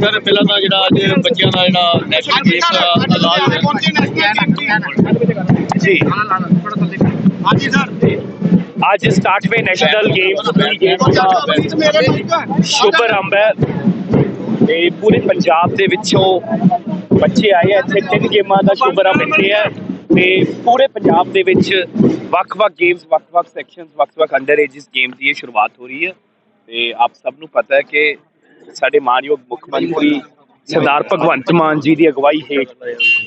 Sir ਪਹਿਲਾਂ ਤਾਂ ਜਿਹੜਾ ਅੱਜ ਬੱਚਿਆਂ ਦਾ ਜਿਹੜਾ ਨੈਸ਼ਨਲ ਗੇਮ ਦਾ ਇਲਾਜ ਜੀ ਹਾਂਜੀ ਸਰ ਅੱਜ ਸਟਾਰਟ ਹੋਏ ਨੈਸ਼ਨਲ ਗੇਮਸ ਦੀ ਗੇਮ ਦਾ ਸ਼ੁਭ ਆਰੰਭ ਹੈ ਤੇ ਪੂਰੇ ਪੰਜਾਬ ਦੇ ਵਿੱਚੋਂ ਬੱਚੇ ਆਏ ਇੱਥੇ ਤਿੰਨ ਗੇਮਾਂ ਦਾ ਸ਼ੁਭ ਆਰੰਭ ਇੱਥੇ ਹੈ ਤੇ ਪੂਰੇ ਪੰਜਾਬ ਦੇ ਵਿੱਚ ਵੱਖ-ਵੱਖ ਗੇਮਸ ਵੱਖ-ਵੱਖ ਸੈਕਸ਼ਨਸ ਵੱਖ-ਵੱਖ ਅੰਡਰ ਏਜਸ ਗੇਮ ਦੀ ਇਹ ਸ਼ੁਰੂਆਤ ਹੋ ਰਹੀ ਹੈ। ਤੇ ਆਪ ਸਭ ਨੂੰ ਪਤਾ ਹੈ ਕਿ ਸਾਡੇ ਮਾਨਯੋਗ ਮੁੱਖ ਮੰਤਰੀ ਸਰਦਾਰ ਭਗਵੰਤ ਮਾਨ ਜੀ ਦੀ ਅਗਵਾਈ ਹੇਠ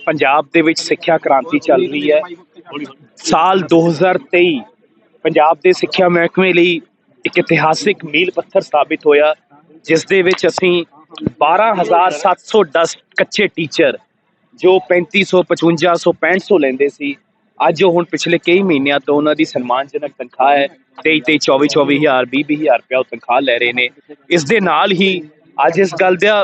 ਪੰਜਾਬ ਦੇ ਵਿੱਚ ਸਿੱਖਿਆ ਕ੍ਰਾਂਤੀ ਚੱਲ ਰਹੀ ਹੈ। ਸਾਲ 2023 ਪੰਜਾਬ ਦੇ ਸਿੱਖਿਆ ਮਹਿਕਮੇ ਲਈ ਇੱਕ ਇਤਿਹਾਸਿਕ ਮੀਲ ਪੱਥਰ ਸਾਬਿਤ ਹੋਇਆ, ਜਿਸ ਦੇ ਵਿੱਚ ਅਸੀਂ 12710 ਕੱਚੇ ਟੀਚਰ ਜੋ 3500 5500 6500 ਲੈਂਦੇ ਸੀ। ਅੱਜ ਉਹ ਹੁਣ ਪਿਛਲੇ ਕਈ ਮਹੀਨਿਆਂ ਤੋਂ ਉਹਨਾਂ ਦੀ ਸਨਮਾਨਜਨਕ ਤਨਖਾਹ ਹੈ 23 23 24 24000 20000 ਰੁਪਏ ਉਹ ਤਨਖਾਹ ਲੈ ਰਹੇ ਨੇ। ਇਸ ਦੇ ਨਾਲ ਹੀ ਅੱਜ ਇਸ ਗੱਲ ਦਾ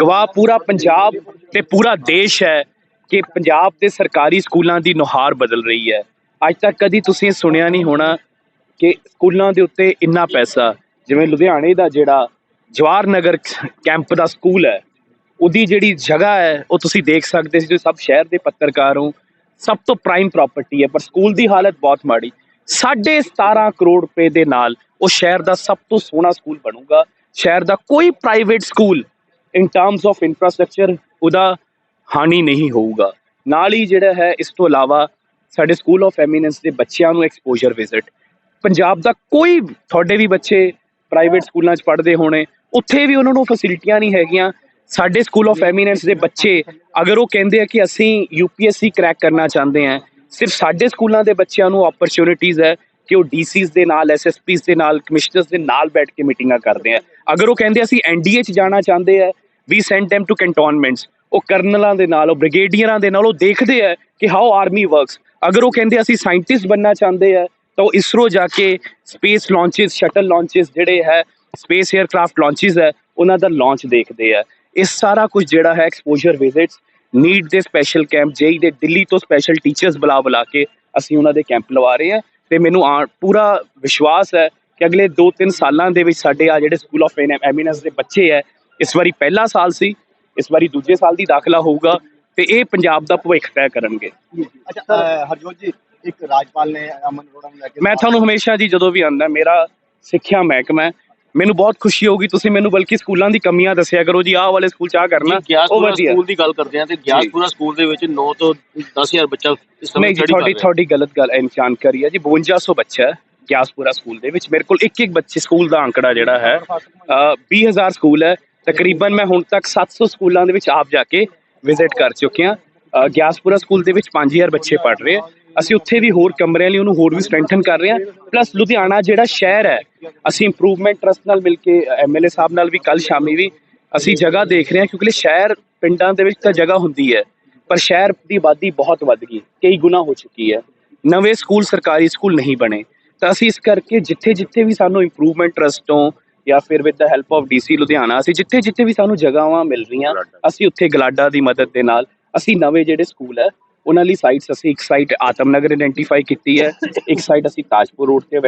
ਗਵਾਹ ਪੂਰਾ ਪੰਜਾਬ ਤੇ ਪੂਰਾ ਦੇਸ਼ ਹੈ ਕਿ ਪੰਜਾਬ ਦੇ ਸਰਕਾਰੀ ਸਕੂਲਾਂ ਦੀ ਨੁਹਾਰ ਬਦਲ ਰਹੀ ਹੈ। ਅੱਜ ਤੱਕ ਕਦੀ ਤੁਸੀਂ ਸੁਣਿਆ ਨਹੀਂ ਹੋਣਾ ਕਿ ਸਕੂਲਾਂ ਦੇ ਉੱਤੇ ਇੰਨਾ ਪੈਸਾ, ਜਿਵੇਂ ਲੁਧਿਆਣੇ ਦਾ ਜਿਹੜਾ ਜਵਾਹਰ ਨਗਰ ਕੈਂਪ ਦਾ ਸਕੂਲ ਹੈ, ਉਹਦੀ ਜਿਹੜੀ ਜਗ੍ਹਾ ਹੈ, ਉਹ ਤੁਸੀਂ ਦੇਖ ਸਕਦੇ ਸੀ ਤੁਸੀਂ ਸਭ ਸ਼ਹਿਰ ਦੇ ਪੱਤਰਕਾਰ ਹੋ ਸਭ ਤੋਂ ਪ੍ਰਾਈਮ ਪ੍ਰਾਪਰਟੀ ਹੈ ਪਰ ਸਕੂਲ ਦੀ ਹਾਲਤ ਬਹੁਤ ਮਾੜੀ। 17.5 ਕਰੋੜ ਰੁਪਏ ਦੇ ਨਾਲ ਉਹ ਸ਼ਹਿਰ ਦਾ ਸਭ ਤੋਂ ਸੋਹਣਾ ਸਕੂਲ ਬਣੂਗਾ। ਸ਼ਹਿਰ ਦਾ ਕੋਈ private school in terms of infrastructure ਉਹਦਾ ਹਾਨੀ ਨਹੀਂ ਹੋਊਗਾ। ਨਾਲ ਹੀ ਜਿਹੜਾ ਹੈ, ਇਸ ਤੋਂ ਇਲਾਵਾ ਸਾਡੇ ਸਕੂਲ ਆਫ ਐਮੀਨੈਂਸ ਦੇ ਬੱਚਿਆਂ ਨੂੰ ਐਕਸਪੋਜ਼ਰ ਵਿਜ਼ਿਟ ਪੰਜਾਬ ਦਾ ਕੋਈ ਤੁਹਾਡੇ ਵੀ ਬੱਚੇ ਪ੍ਰਾਈਵੇਟ ਸਕੂਲਾਂ 'ਚ ਪੜ੍ਹਦੇ ਹੋਣੇ, ਉੱਥੇ ਵੀ ਉਹਨਾਂ ਨੂੰ ਫੈਸਿਲਿਟੀਆਂ ਨਹੀਂ ਹੈਗੀਆਂ। ਸਾਡੇ ਸਕੂਲ ਆਫ ਐਮੀਨੈਂਸ ਦੇ ਬੱਚੇ ਅਗਰ ਉਹ ਕਹਿੰਦੇ ਆ ਕਿ ਅਸੀਂ ਯੂਪੀਐਸਸੀ ਕ੍ਰੈਕ ਕਰਨਾ ਚਾਹੁੰਦੇ ਆ, ਸਿਰਫ ਸਾਡੇ ਸਕੂਲਾਂ ਦੇ ਬੱਚਿਆਂ ਨੂੰ ਓਪਰਚ्युनिटीज ਹੈ ਕਿ ਉਹ ਡੀਸੀਜ਼ ਦੇ ਨਾਲ ਐਸਐਸਪੀਸ ਦੇ ਨਾਲ ਕਮਿਸ਼ਨਰਸ ਦੇ ਨਾਲ ਬੈਠ ਕੇ ਮੀਟਿੰਗਾਂ ਕਰਦੇ ਆ। ਅਗਰ ਉਹ ਕਹਿੰਦੇ ਅਸੀਂ ਐਨਡੀਏ ਚ ਜਾਣਾ ਚਾਹੁੰਦੇ ਆ ਵੀ ਸੈਂਟ them ਟੂ ਕੰਟੋਨਮੈਂਟਸ ਉਹ ਕਰਨਲਾਂ ਦੇ ਨਾਲ, ਉਹ ਬ੍ਰਿਗੇਡੀਅਰਾਂ ਦੇ ਨਾਲ ਉਹ ਦੇਖਦੇ ਆ ਕਿ ਹਾਊ ਆਰਮੀ ਵਰਕਸ ਅਗਰ ਉਹ ਕਹਿੰਦੇ ਅਸੀਂ ਸਾਇੰਟਿਸਟ ਬੰਨਣਾ ਚਾਹੁੰਦੇ ਆ, ਤਾਂ ਉਹ ਇਸਰੋ ਜਾ ਕੇ ਸਪੇਸ ਲਾਂਚਸ ਸ਼ਟਲ ਲਾਂਚਸ ਜਿਹੜੇ ਹੈ ਸਪੇਸ 에ਅਰਕ੍ਰਾਫਟ ਲਾਂਚਸ ਹੈ, ਉਹਨਾਂ ਦਾ ਲਾਂਚ ਦੇਖਦੇ ਆ। ਇਹ ਸਾਰਾ ਕੁਝ ਜਿਹੜਾ ਹੈ ਐਕਸਪੋਜ਼ਰ ਵਿਜ਼ਿਟਸ ਨੀਡ ਦੇ ਸਪੈਸ਼ਲ ਕੈਂਪ ਜੇਈ ਦੇ ਦਿੱਲੀ ਤੋਂ ਸਪੈਸ਼ਲ ਟੀਚਰਸ ਬੁਲਾ ਬੁਲਾ ਕੇ ਅਸੀਂ ਉਹਨਾਂ ਦੇ ਕੈਂਪ ਲਵਾ ਰਹੇ ਹਾਂ ਤੇ ਮੈਨੂੰ ਪੂਰਾ ਵਿਸ਼ਵਾਸ ਹੈ ਕਿ ਅਗਲੇ 2-3 ਸਾਲਾਂ ਦੇ ਵਿੱਚ ਸਾਡੇ ਆ ਜਿਹੜੇ ਸਕੂਲ ਆਫ ਐਮੀਨੈਂਸ ਦੇ ਬੱਚੇ ਹੈ ਇਸ ਵਾਰੀ ਪਹਿਲਾ ਸਾਲ ਸੀ ਇਸ ਵਾਰੀ ਦੂਜੇ ਸਾਲ ਦੀ ਦਾਖਲਾ ਹੋਊਗਾ ਤੇ ਇਹ ਪੰਜਾਬ ਦਾ ਭਵਿੱਖ ਤੈਅ ਕਰਨਗੇ। ਅੱਛਾ ਅਹ, ਹਰਜੋਤ ਜੀ ਇੱਕ ਰਾਜਪਾਲ ਨੇ ਅਮਨ ਅਰੋੜਾ ਨੂੰ ਲੈ ਕੇ ਮੈਂ ਤੁਹਾਨੂੰ ਹਮੇਸ਼ਾ ਜੀ ਜਦੋਂ ਵੀ ਆਉਂਦਾ ਮੇਰਾ ਸਿੱਖਿਆ ਮਹਿਕਮਾ ਮੈਨੂੰ ਬਹੁਤ ਖੁਸ਼ੀ ਹੋਊਗੀ ਤੁਸੀਂ ਮੈਨੂੰ ਬਲਕਿ ਸਕੂਲਾਂ ਦੀ ਕਮੀਆਂ ਦੱਸਿਆ ਕਰੋ ਜੀ ਆਹ ਵਾਲੇ ਸਕੂਲ ਚ ਆ ਕਰਨਾ ਉਹ ਵਧੀਆ। ਸਕੂਲ ਦੀ ਗੱਲ ਕਰਦੇ ਆ ਤੇ ਗਿਆਸਪੁਰਾ ਸਕੂਲ ਦੇ ਵਿੱਚ 9 ਤੋਂ 10000 ਬੱਚਾ ਇਸ ਸਮੇਂ ਕਰ ਤੁਹਾਡੀ। ਤੁਹਾਡੀ ਗਲਤ ਗੱਲ ਇਹ ਜਾਣਕਾਰੀ ਹੈ ਜੀ 5200 ਬੱਚਾ ਹੈ ਗਿਆਸਪੁਰਾ ਸਕੂਲ ਦੇ ਵਿੱਚ। ਮੇਰੇ ਕੋਲ ਇੱਕ ਇੱਕ ਬੱਚੇ ਸਕੂਲ ਦਾ ਅੰਕੜਾ ਜਿਹੜਾ ਹੈ ਅ, 20000 ਸਕੂਲ ਹੈ। ਤਕਰੀਬਨ ਮੈਂ ਹੁਣ ਤੱਕ 700 ਸਕੂਲਾਂ ਦੇ ਵਿੱਚ ਆਪ ਜਾ ਕੇ ਵਿਜ਼ਿਟ ਕਰ ਚੁੱਕੇ ਹਾਂ ਅ, ਗਿਆਸਪੁਰਾ ਸਕੂਲ ਦੇ ਵਿੱਚ 5000 ਬੱਚੇ ਪੜ ਰਹੇ ਆ। ਅਸੀਂ ਉੱਥੇ ਵੀ ਹੋਰ ਕਮਰਿਆਂ ਲਈ ਉਹਨੂੰ ਹੋਰ ਵੀ ਸਟਰੈਂਥਨ ਕਰ ਰਹੇ ਹਾਂ ਪਲੱਸ ਲੁਧਿਆਣਾ ਜਿਹੜਾ ਸ਼ਹਿਰ ਹੈ ਅਸੀਂ ਇੰਪਰੂਵਮੈਂਟ ਟਰਸਟ ਨਾਲ ਮਿਲ ਕੇ ਐਮਐਲਏ ਸਾਹਿਬ ਨਾਲ ਵੀ ਕੱਲ ਸ਼ਾਮੀ ਵੀ ਅਸੀਂ ਜਗ੍ਹਾ ਦੇਖ ਰਹੇ ਹਾਂ ਕਿਉਂਕਿ ਸ਼ਹਿਰ ਪਿੰਡਾਂ ਦੇ ਵਿੱਚ ਤਾਂ ਜਗ੍ਹਾ ਹੁੰਦੀ ਹੈ ਪਰ ਸ਼ਹਿਰ ਦੀ ਆਬਾਦੀ ਬਹੁਤ ਵੱਧ ਗਈ ਕਈ ਗੁਣਾ ਹੋ ਚੁੱਕੀ ਹੈ। ਨਵੇਂ ਸਕੂਲ ਸਰਕਾਰੀ ਸਕੂਲ ਨਹੀਂ ਬਣੇ। ਤਾਂ ਅਸੀਂ ਇਸ ਕਰਕੇ ਜਿੱਥੇ ਜਿੱਥੇ ਵੀ ਸਾਨੂੰ ਇੰਪਰੂਵਮੈਂਟ ਟਰਸਟ ਤੋਂ ਜਾਂ ਫਿਰ with the help of DC Ludhiana ਅਸੀਂ ਜਿੱਥੇ ਜਿੱਥੇ ਵੀ ਸਾਨੂੰ ਜਗ੍ਹਾਵਾਂ ਮਿਲ ਰਹੀਆਂ ਅਸੀਂ ਉੱਥੇ ਗਲਾਡਾ ਦੀ ਮਦਦ ਦੇ ਨਾਲ ਅਸੀਂ ਨਵੇਂ ਜਿਹੜੇ ਸਕੂਲ ਹੈ ਉਹਨਾਂ ਲਈ ਸਾਈਟਸ ਅਸੀਂ ਇੱਕ ਸਾਈਟ ਆਤਮਨਗਰ ਆਇਡੈਂਟੀਫਾਈ ਕੀਤੀ ਹੈ ਇੱਕ ਸਾਈਟ ਅਸੀਂ ਤਾਜਪੁਰ ਰੋਡ ਤੇ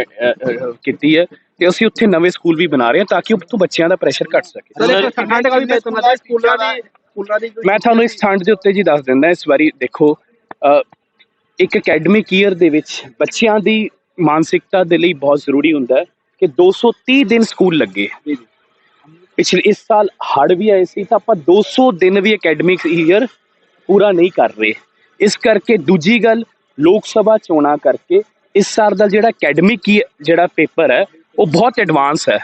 ਕੀਤੀ ਹੈ ਤੇ ਅਸੀਂ ਉੱਥੇ ਨਵੇਂ ਸਕੂਲ ਵੀ ਬਣਾ ਰਹੇ ਹਾਂ ਤਾਂ ਕਿ ਉੱਥੋਂ ਬੱਚਿਆਂ ਦਾ ਪ੍ਰੈਸ਼ਰ ਘਟ ਸਕੇ। ਮੈਂ ਤੁਹਾਨੂੰ ਇਸ ਠੰਡ ਦੇ ਉੱਤੇ ਜੀ ਦੱਸ ਦਿੰਦਾ ਇਸ ਵਾਰੀ ਦੇਖੋ ਇੱਕ ਅਕੈਡਮਿਕ ਈਅਰ ਦੇ ਵਿੱਚ ਬੱਚਿਆਂ ਦੀ ਮਾਨਸਿਕਤਾ ਦੇ ਲਈ ਬਹੁਤ ਜ਼ਰੂਰੀ ਹੁੰਦਾ ਹੈ ਕਿ 230 ਦਿਨ ਸਕੂਲ ਲੱਗੇ। ਪਿਛਲੇ ਇਸ ਸਾਲ ਹੜ ਵੀ ਆਏ ਸੀ ਤਾਂ ਆਪਾਂ 200 ਦਿਨ ਵੀ ਅਕੈਡਮਿਕ ਈਅਰ ਪੂਰਾ ਨਹੀਂ ਕਰ ਰਹੇ। ਇਸ ਕਰਕੇ ਦੂਜੀ ਗੱਲ, ਲੋਕ ਸਭਾ ਚੋਣਾਂ ਕਰਕੇ ਇਸ ਸਾਲ ਦਾ ਜਿਹੜਾ ਅਕੈਡਮਿਕ ਜਿਹੜਾ ਪੇਪਰ ਹੈ, ਉਹ ਬਹੁਤ ਐਡਵਾਂਸ ਹੈ।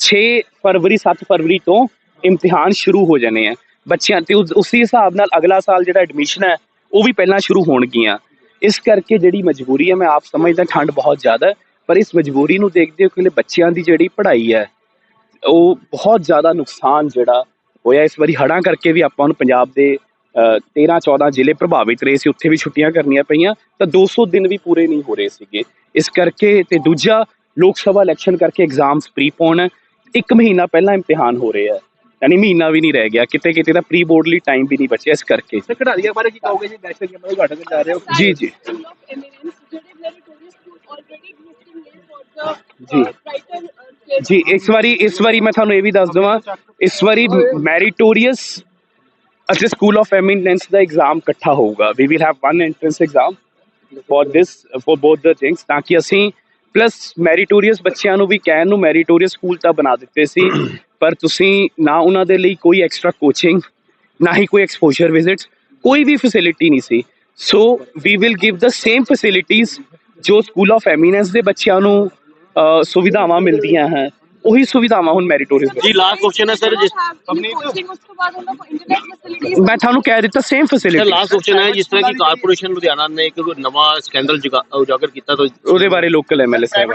6 ਫਰਵਰੀ 7 ਫਰਵਰੀ ਤੋਂ ਇਮਤਿਹਾਨ ਸ਼ੁਰੂ ਹੋ ਜਾਣੇ ਆ। ਬੱਚਿਆਂ ਤੇ ਉਸੇ ਹਿਸਾਬ ਨਾਲ ਅਗਲਾ ਸਾਲ ਜਿਹੜਾ ਐਡਮਿਸ਼ਨ ਹੈ, ਉਹ ਵੀ ਪਹਿਲਾਂ ਸ਼ੁਰੂ ਹੋਣਗੀਆਂ। ਇਸ ਕਰਕੇ ਜਿਹੜੀ ਮਜਬੂਰੀ ਹੈ, ਮੈਂ ਆਪ ਸਮਝਦਾ ਠੰਡ ਬਹੁਤ ਜ਼ਿਆਦਾ ਪਰ ਇਸ ਮਜਬੂਰੀ ਨੂੰ ਦੇਖਦੇ ਹੋਏ ਕਿ ਬੱਚਿਆਂ ਦੀ ਜਿਹੜੀ ਪੜ੍ਹਾਈ ਹੈ, ਉਹ ਬਹੁਤ ਜ਼ਿਆਦਾ ਨੁਕਸਾਨ ਜਿਹੜਾ ਹੋਇਆ। ਇਸ ਵਾਰੀ ਹੜ੍ਹਾਂ ਕਰਕੇ ਵੀ ਆਪਾਂ ਨੂੰ ਪੰਜਾਬ ਦੇ 13 14 ਜ਼ਿਲ੍ਹੇ ਪ੍ਰਭਾਵਿਤ ਰਹੇ ਸੀ ਉੱਥੇ ਵੀ ਛੁੱਟੀਆਂ ਕਰਨੀਆਂ ਪਈਆਂ ਤਾਂ 200 ਦਿਨ ਵੀ ਪੂਰੇ ਨਹੀਂ ਹੋ ਰਹੇ ਸੀਗੇ। ਇਸ ਕਰਕੇ ਤੇ ਦੂਜਾ ਲੋਕ ਸਭਾ ਇਲੈਕਸ਼ਨ ਕਰਕੇ ਐਗਜ਼ਾਮਸ ਪ੍ਰੀਪੋਨ ਇੱਕ ਮਹੀਨਾ ਪਹਿਲਾਂ ਇਮਤਿਹਾਨ ਹੋ ਰਿਹਾ। ਹੈ ਯਾਨੀ ਮਹੀਨਾ ਵੀ ਨਹੀਂ ਰਹਿ ਗਿਆ ਕਿਤੇ ਕਿਤੇ ਦਾ ਪ੍ਰੀ ਬੋਰਡ ਲਈ ਟਾਈਮ ਵੀ ਨਹੀਂ ਬਚਿਆ ਇਸ ਕਰਕੇ। ਸਰ ਜੀ? ਜੀ ਇਸ ਵਾਰੀ ਇਸ ਵਾਰੀ ਮੈਂ ਤੁਹਾਨੂੰ ਇਹ ਵੀ ਦੱਸ ਦਵਾਂ ਇਸ ਵਾਰੀ ਮੈਰੀਟੋਰੀਅਸ ਅਤੇ ਸਕੂਲ ਆਫ ਐਮੀਨੈਂਸ ਦਾ ਐਗਜ਼ਾਮ ਇਕੱਠਾ ਹੋਊਗਾ we will have one entrance exam for this for both the things ਤਾਂ ਕਿ ਅਸੀਂ ਪਲੱਸ ਮੈਰੀਟੋਰੀਅਸ ਬੱਚਿਆਂ ਨੂੰ ਵੀ ਕਹਿਣ ਨੂੰ ਮੈਰੀਟੋਰੀਅਸ ਸਕੂਲ ਤਾਂ ਬਣਾ ਦਿੱਤੇ ਸੀ ਪਰ ਤੁਸੀਂ ਨਾ ਉਹਨਾਂ ਦੇ ਲਈ ਕੋਈ ਐਕਸਟਰਾ ਕੋਚਿੰਗ ਨਾ ਹੀ ਕੋਈ ਐਕਸਪੋਜ਼ਰ ਵਿਜ਼ਿਟਸ ਕੋਈ ਵੀ ਫੈਸਿਲਿਟੀ ਨਹੀਂ ਸੀ so we will give the same facilities ਜੋ ਸਕੂਲ ਆਫ ਐਮੀਨੈਂਸ ਦੇ ਬੱਚਿਆਂ ਨੂੰ ਸੁਵਿਧਾਵਾਂ ਮਿਲਦੀਆਂ ਹੈ ਉਹੀ ਸੁਵਿਧਾਵਾਂ ਹੁਣ ਮੈਰੀਟੋਰੀਅਸ ਜੀ ਲਾਸਟ ਕੁਐਸਚਨ ਹੈ ਸਰ ਜਿਸ ਕੋਚਿੰਗ ਉਸ ਤੋਂ ਬਾਅਦ ਉਹਨਾਂ ਕੋਲ ਇੰਟਰਨੈਟ ਫੈਸਿਲਿਟੀਜ਼ ਮੈਂ ਤੁਹਾਨੂੰ ਕਹਿ ਦਿੱਤਾ same sir facility last question ਹੈ ਜਿਸ ਤਰ੍ਹਾਂ ਕਿ ਕਾਰਪੋਰੇਸ਼ਨ ਲੁਧਿਆਣਾ ਨੇ ਇੱਕ ਨਵਾਂ ਸਕੈਂਡਲ ਉਜਾਗਰ ਕੀਤਾ ਤਾਂ ਉਹਦੇ ਬਾਰੇ ਲੋਕਲ ਐਮਐਲਏ ਸਾਹਿਬ